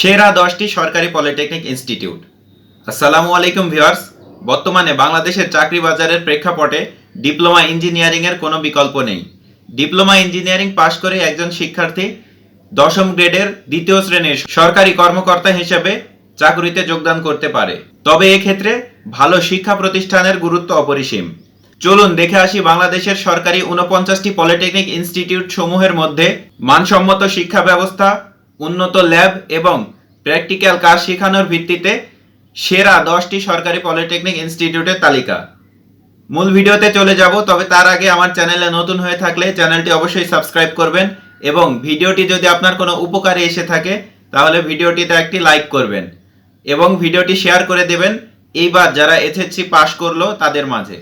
সেরা দশটি সরকারি পলিটেকনিক ইনস্টিটিউট। আসসালামু আলাইকুম ভিউয়ার্স। বর্তমানে বাংলাদেশের চাকরি বাজারের প্রেক্ষাপটে ডিপ্লোমা ইঞ্জিনিয়ারিংয়ের কোনো বিকল্প নেই। ডিপ্লোমা ইঞ্জিনিয়ারিং পাশ করে একজন শিক্ষার্থী দশম গ্রেডের দ্বিতীয় শ্রেণির সরকারি কর্মকর্তা হিসেবে চাকরিতে যোগদান করতে পারে। তবে এক্ষেত্রে ভালো শিক্ষা প্রতিষ্ঠানের গুরুত্ব অপরিসীম। চলুন দেখে আসি বাংলাদেশের সরকারি উনপঞ্চাশটি পলিটেকনিক ইনস্টিটিউট সমূহের মধ্যে মানসম্মত শিক্ষা ব্যবস্থা উন্নত ল্যাব এবং প্র্যাকটিক্যাল কাজ শেখানোর ভিত্তিতে সেরা দশটি সরকারি পলিটেকনিক ইনস্টিটিউটের তালিকা। মূল ভিডিওতে চলে যাব, তবে তার আগে আমার চ্যানেলে নতুন হয়ে থাকলে চ্যানেলটি অবশ্যই সাবস্ক্রাইব করবেন এবং ভিডিওটি যদি আপনার কোনো উপকারে এসে থাকে, তাহলে ভিডিওটিতে একটি লাইক করবেন এবং ভিডিওটি শেয়ার করে দেবেন। এইবার যারা এসএসসি পাশ করল, তাদের মাঝে।